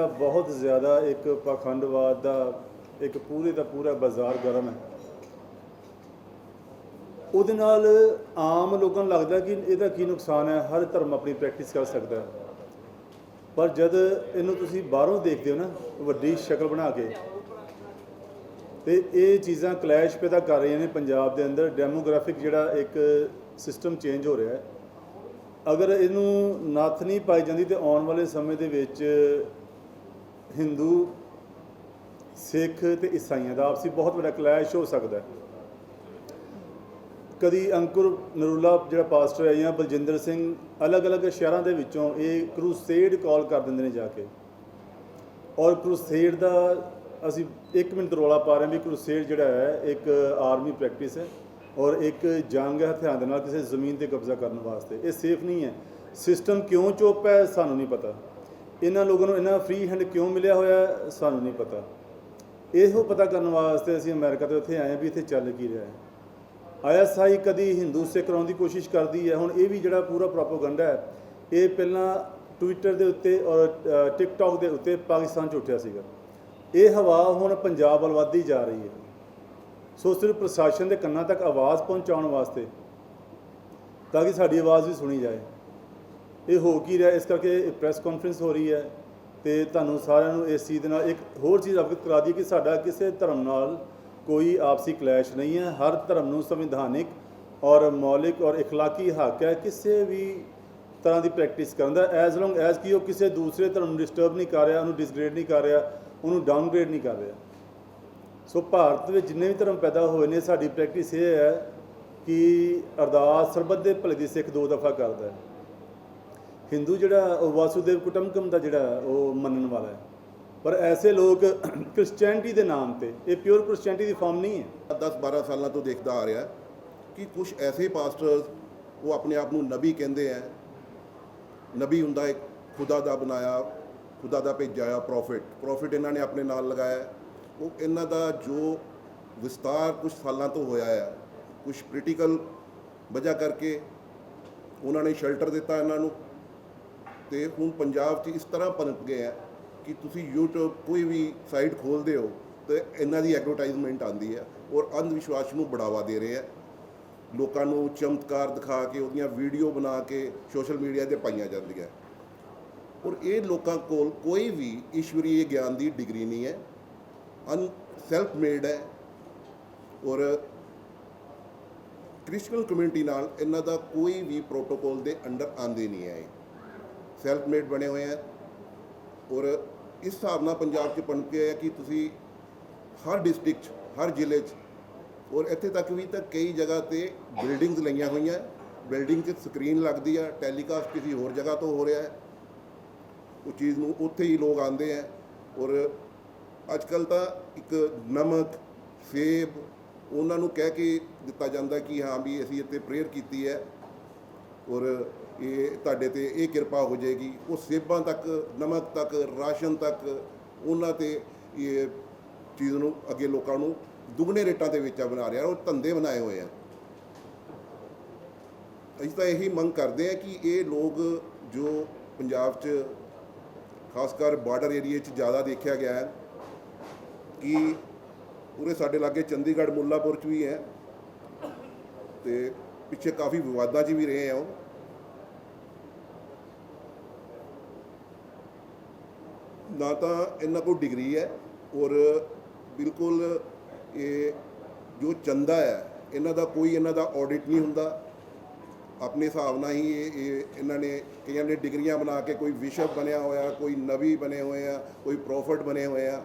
ਜਿਹੜਾ ਬਹੁਤ ਜ਼ਿਆਦਾ ਇੱਕ ਪਖੰਡਵਾਦ ਦਾ, ਇੱਕ ਪੂਰੇ ਦਾ ਪੂਰਾ ਬਾਜ਼ਾਰ ਗਰਮ ਹੈ। ਉਹਦੇ ਨਾਲ ਆਮ ਲੋਕਾਂ ਨੂੰ ਲੱਗਦਾ ਕਿ ਇਹਦਾ ਕੀ ਨੁਕਸਾਨ ਹੈ, ਹਰ ਧਰਮ ਆਪਣੀ ਪ੍ਰੈਕਟਿਸ ਕਰ ਸਕਦਾ ਪਰ ਜਦ ਇਹਨੂੰ ਤੁਸੀਂ ਬਾਹਰੋਂ ਦੇਖਦੇ ਹੋ ਨਾ, ਵੱਡੀ ਸ਼ਕਲ ਬਣਾ ਕੇ, ਤੇ ਇਹ ਚੀਜ਼ਾਂ ਕਲੈਸ਼ ਪੈਦਾ ਕਰ ਰਹੀਆਂ ਨੇ ਪੰਜਾਬ ਦੇ ਅੰਦਰ। ਡੈਮੋਗ੍ਰਾਫਿਕ ਜਿਹੜਾ ਇੱਕ ਸਿਸਟਮ ਚੇਂਜ ਹੋ ਰਿਹਾ ਹੈ। ਅਗਰ ਇਹਨੂੰ ਨੱਥ ਨਹੀਂ ਪਾਈ ਜਾਂਦੀ ਤੇ ਆਉਣ ਵਾਲੇ ਸਮੇਂ ਦੇ ਵਿੱਚ ਹਿੰਦੂ, ਸਿੱਖ ਤੇ ਈਸਾਈਆਂ ਦਾ ਆਪਸੀ ਬਹੁਤ ਵੱਡਾ ਕਲੈਸ਼ ਹੋ ਸਕਦਾ ਹੈ। ਕਦੀ ਅੰਕੁਰ ਨਰੂਲਾ ਜਿਹੜਾ ਪਾਸਟਰ ਹੈ ਜਾਂ ਬਲਜਿੰਦਰ ਸਿੰਘ, ਅਲੱਗ-ਅਲੱਗ ਸ਼ਹਿਰਾਂ ਦੇ ਵਿੱਚੋਂ ਇਹ ਕਰੂਸੇਡ ਕਾਲ ਕਰ ਦਿੰਦੇ ਨੇ ਜਾ ਕੇ। ਔਰ ਕਰੂਸੇਡ ਦਾ ਅਸੀਂ 1 ਮਿੰਟ ਰੌਲਾ ਪਾ ਰਹੇ ਹਾਂ ਵੀ ਕਰੂਸੇਡ ਜਿਹੜਾ ਹੈ, ਇੱਕ ਆਰਮੀ ਪ੍ਰੈਕਟਿਸ ਹੈ ਔਰ ਇੱਕ ਜੰਗ ਹੈ ਹਥਿਆਰਾਂ ਦੇ ਨਾਲ ਕਿਸੇ ਜ਼ਮੀਨ ਤੇ ਕਬਜ਼ਾ ਕਰਨ ਵਾਸਤੇ। ਇਹ ਸੇਫ ਨਹੀਂ ਹੈ। ਸਿਸਟਮ ਕਿਉਂ ਚੁੱਪ ਹੈ ਸਾਨੂੰ ਨਹੀਂ ਪਤਾ। ਇਹਨਾਂ ਲੋਕਾਂ ਨੂੰ ਇਹਨਾਂ ਫ੍ਰੀ ਹੈਂਡ ਕਿਉਂ ਮਿਲਿਆ ਹੋਇਆ ਸਾਨੂੰ ਨਹੀਂ ਪਤਾ। ਇਹੋ ਪਤਾ ਕਰਨ ਵਾਸਤੇ ਅਸੀਂ ਅਮਰੀਕਾ ਤੋਂ ਇੱਥੇ ਆਏ ਹਾਂ ਵੀ ਇੱਥੇ ਚੱਲ ਕੀ ਰਿਹਾ ਹੈ। ਆਈਐਸਆਈ ਕਦੀ ਹਿੰਦੂ ਸਿੱਖ ਕਰਾਉਣ ਦੀ ਕੋਸ਼ਿਸ਼ ਕਰਦੀ ਹੈ। ਹੁਣ ਇਹ ਵੀ ਜਿਹੜਾ ਪੂਰਾ ਪ੍ਰੋਪਾਗੈਂਡਾ ਹੈ ਇਹ ਪਹਿਲਾਂ ਟਵਿੱਟਰ ਦੇ ਉੱਤੇ ਔਰ ਅ, ਟਿਕਟੌਕ ਦੇ ਉੱਤੇ ਪਾਕਿਸਤਾਨ 'ਚ ਉੱਠਿਆ ਸੀਗਾ। ਇਹ ਹਵਾ ਹੁਣ ਪੰਜਾਬ ਵੱਲ ਵੱਧਦੀ ਜਾ ਰਹੀ ਹੈ। ਸੋ ਸਿਰਫ ਪ੍ਰਸ਼ਾਸਨ ਦੇ ਕੰਨਾਂ ਤੱਕ ਆਵਾਜ਼ ਪਹੁੰਚਾਉਣ ਵਾਸਤੇ ਤਾਂ ਕਿ ਸਾਡੀ ਆਵਾਜ਼ ਵੀ ਸੁਣੀ ਜਾਏ। ਇਹ ਹੋ ਕੀ ਰਿਹਾ ਇਸ ਕਰਕੇ ਪ੍ਰੈਸ ਕਾਨਫਰੰਸ ਹੋ ਰਹੀ ਹੈ ਤੇ ਤੁਹਾਨੂੰ ਸਾਰਿਆਂ ਨੂੰ ਇਸ ਚੀਜ਼ ਦੇ ਨਾਲ ਇੱਕ ਹੋਰ ਚੀਜ਼ ਅਵਗਤ ਕਰਾ ਦਈਏ ਕਿ ਸਾਡਾ ਕਿਸੇ ਧਰਮ ਨਾਲ ਕੋਈ ਆਪਸੀ ਕਲੈਸ਼ ਨਹੀਂ ਹੈ ਹਰ ਧਰਮ ਨੂੰ ਸੰਵਿਧਾਨਿਕ ਔਰ ਮੌਲਿਕ ਔਰ اخلاقی ਹੱਕ ਹੈ ਕਿਸੇ ਵੀ ਤਰ੍ਹਾਂ ਦੀ ਪ੍ਰੈਕਟਿਸ ਕਰਨ ਦਾ ਐਜ਼ ਲੌਂਗ ਐਜ਼ ਕਿ ਉਹ ਕਿਸੇ ਦੂਸਰੇ ਧਰਮ ਨੂੰ ਡਿਸਟਰਬ ਨਹੀਂ ਕਰ ਰਿਹਾ ਉਹਨੂੰ ਡਿਸਗ੍ਰੇਡ ਨਹੀਂ ਕਰ ਰਿਹਾ ਉਹਨੂੰ ਡਾਊਨਗ੍ਰੇਡ ਨਹੀਂ ਕਰ ਰਿਹਾ ਸੋ ਭਾਰਤ ਵਿੱਚ ਜਿੰਨੇ ਵੀ ਧਰਮ ਪੈਦਾ ਹੋਏ ਨੇ ਸਾਡੀ ਪ੍ਰੈਕਟਿਸ ਇਹ ਹੈ ਕਿ ਅਰਦਾਸ ਸਰਬੱਤ ਦੇ ਭਲੇ ਦੀ ਸਿੱਖ ਦੋ ਦਫਾ ਕਰਦਾ ਹੈ ਹਿੰਦੂ ਜਿਹੜਾ ਉਹ ਵਾਸੂਦੇਵ ਕੁਟੰਬਕਮ ਦਾ ਜਿਹੜਾ ਉਹ ਮੰਨਣ ਵਾਲਾ ਹੈ। ਪਰ ਐਸੇ ਲੋਕ ਕ੍ਰਿਸਚੀਅਨਿਟੀ ਦੇ ਨਾਮ ਤੇ, ਇਹ ਪਿਓਰ ਕ੍ਰਿਸਚੀਅਨਿਟੀ ਦੀ ਫਾਰਮ ਨਹੀਂ ਹੈ। 10-12 ਸਾਲਾਂ ਤੋਂ ਦੇਖਦਾ ਆ ਰਿਹਾ ਕਿ ਕੁਝ ਐਸੇ ਪਾਸਟਰਸ ਉਹ ਆਪਣੇ ਆਪ ਨੂੰ ਨਬੀ ਕਹਿੰਦੇ ਆ। ਨਬੀ ਹੁੰਦਾ ਇੱਕ ਖੁਦਾ ਦਾ ਬਣਾਇਆ, ਖੁਦਾ ਦਾ ਭੇਜਿਆ ਪ੍ਰੋਫਿਟ ਪ੍ਰੋਫਿਟ ਇਹਨਾਂ ਨੇ ਆਪਣੇ ਨਾਲ ਲਗਾਇਆ। ਉਹ ਇਹਨਾਂ ਦਾ ਜੋ ਵਿਸਤਾਰ ਕੁਝ ਸਾਲਾਂ ਤੋਂ ਹੋਇਆ ਹੈ ਕੁਝ ਪੋਲੀਟੀਕਲ ਵਜ੍ਹਾ ਕਰਕੇ ਉਹਨਾਂ ਨੇ ਸ਼ੈਲਟਰ ਦਿੱਤਾ ਇਹਨਾਂ ਨੂੰ। ਤੇ ਹੁਣ ਪੰਜਾਬ 'ਚ ਇਸ ਤਰ੍ਹਾਂ ਪਨਪ ਗਏ ਆ ਕਿ ਤੁਸੀਂ YouTube ਕੋਈ ਵੀ ਸਾਈਟ ਖੋਲਦੇ ਹੋ ਤੇ ਇਹਨਾਂ ਦੀ ਐਡਵਰਟਾਈਜ਼ਮੈਂਟ ਆਉਂਦੀ ਹੈ ਔਰ ਅੰਧ ਵਿਸ਼ਵਾਸ ਨੂੰ ਬੜਾਵਾ ਦੇ ਰਹੇ ਆ। ਲੋਕਾਂ ਨੂੰ ਚਮਤਕਾਰ ਦਿਖਾ ਕੇ, ਉਹਦੀਆਂ ਵੀਡੀਓ ਬਣਾ ਕੇ ਸੋਸ਼ਲ ਮੀਡੀਆ ਤੇ ਪਾਈਆਂ ਜਾਂਦੀਆਂ। ਔਰ ਇਹ ਲੋਕਾਂ ਕੋਲ ਕੋਈ ਵੀ ਈਸ਼ਵਰੀ ਗਿਆਨ ਦੀ ਡਿਗਰੀ ਨਹੀਂ ਹੈ। ਅਨ ਸੈਲਫ ਮੇਡ ਹੈ। ਔਰ ਕ੍ਰਿਸਚੀਅਨ ਕਮਿਊਨਿਟੀ ਨਾਲ ਇਹਨਾਂ ਦਾ ਕੋਈ ਵੀ ਪ੍ਰੋਟੋਕੋਲ ਦੇ ਅੰਡਰ ਆਂਦੇ ਨਹੀਂ ਹੈ। ਇਹ ਸੈਲਫ ਮੇਡ ਬਣੇ ਹੋਏ ਆ। ਔਰ ਇਸ ਹਿਸਾਬ ਨਾਲ ਪੰਜਾਬ 'ਚ ਪਣਪੇ ਹੈ ਕਿ ਤੁਸੀਂ ਹਰ ਡਿਸਟ੍ਰਿਕਟ 'ਚ, ਹਰ ਜ਼ਿਲ੍ਹੇ 'ਚ ਔਰ ਇੱਥੇ ਤੱਕ ਵੀ ਤਾਂ ਕਈ ਜਗ੍ਹਾ ਤੇ ਬਿਲਡਿੰਗਸ ਲਈਆਂ ਹੋਈਆਂ। ਬਿਲਡਿੰਗ 'ਚ ਸਕਰੀਨ ਲੱਗਦੀ ਆ ਟੈਲੀਕਾਸਟ ਕਿਸੇ ਹੋਰ ਜਗ੍ਹਾ ਤੋਂ ਹੋ ਰਿਹਾ ਹੈ। ਉਹ ਚੀਜ਼ ਨੂੰ ਉੱਥੇ ਹੀ ਲੋਕ ਆਉਂਦੇ ਆ। ਔਰ ਅੱਜ ਕੱਲ ਤਾਂ ਇੱਕ ਨਮਕ, ਸੇਬ, ਉਹਨਾਂ ਨੂੰ ਕਹਿ ਕੇ ਦਿੱਤਾ ਜਾਂਦਾ ਕਿ ਹਾਂ ਵੀ ਅਸੀਂ ਇੱਥੇ ਪ੍ਰੇਅਰ ਕੀਤੀ ਹੈ। ਔਰ ਇਹ ਤੁਹਾਡੇ ਤੇ ਇਹ ਕਿਰਪਾ ਹੋ ਜਾਏਗੀ। ਉਹ ਸੇਬਾਂ ਤੱਕ, ਨਮਕ ਤੱਕ, ਰਾਸ਼ਨ ਤੱਕ, ਉਹਨਾਂ ਤੇ ਇਹ ਚੀਜ਼ ਨੂੰ ਅੱਗੇ ਲੋਕਾਂ ਨੂੰ ਦੁੱਗਣੇ ਰੇਟਾਂ ਤੇ ਵੇਚਾ ਬਣਾ ਰਿਹਾ। ਔਰ ਧੰਦੇ ਬਣਾਏ ਹੋਏ ਆ। ਅਸੀਂ ਤਾਂ ਇਹੀ ਮੰਗ ਕਰਦੇ ਆ ਕਿ ਇਹ ਲੋਕ ਜੋ ਪੰਜਾਬ 'ਚ, ਖਾਸ ਕਰ ਬਾਰਡਰ ਏਰੀਏ 'ਚ ਜ਼ਿਆਦਾ ਦੇਖਿਆ ਗਿਆ ਹੈ, ਕਿ ਪੂਰੇ ਸਾਡੇ ਲਾਗੇ ਚੰਡੀਗੜ੍ਹ ਮੁੱਲਾਪੁਰ 'ਚ ਵੀ ਹੈ। ਤੇ ਪਿੱਛੇ ਕਾਫੀ ਵਿਵਾਦਾਂ 'ਚ ਵੀ ਰਹੇ ਆ ਉਹ। ਨਾ ਤਾਂ ਇਹਨਾਂ ਕੋਲ ਡਿਗਰੀ ਹੈ ਔਰ ਬਿਲਕੁਲ ਇਹ ਜੋ ਚੰਦਾ ਹੈ, ਇਹਨਾਂ ਦਾ ਕੋਈ ਇਹਨਾਂ ਦਾ ਆਡਿਟ ਨਹੀਂ ਹੁੰਦਾ। ਆਪਣੇ ਹਿਸਾਬ ਨਾਲ ਹੀ ਇਹ ਇਹ ਇਹਨਾਂ ਨੇ ਕਈਆਂ ਨੇ ਡਿਗਰੀਆਂ ਬਣਾ ਕੇ ਕੋਈ ਵਿਸ਼ਵ ਬਣਿਆ ਹੋਇਆ, ਕੋਈ ਨਬੀ ਬਣੇ ਹੋਏ ਆ, ਕੋਈ ਪ੍ਰੋਫਟ ਬਣੇ ਹੋਏ ਆ।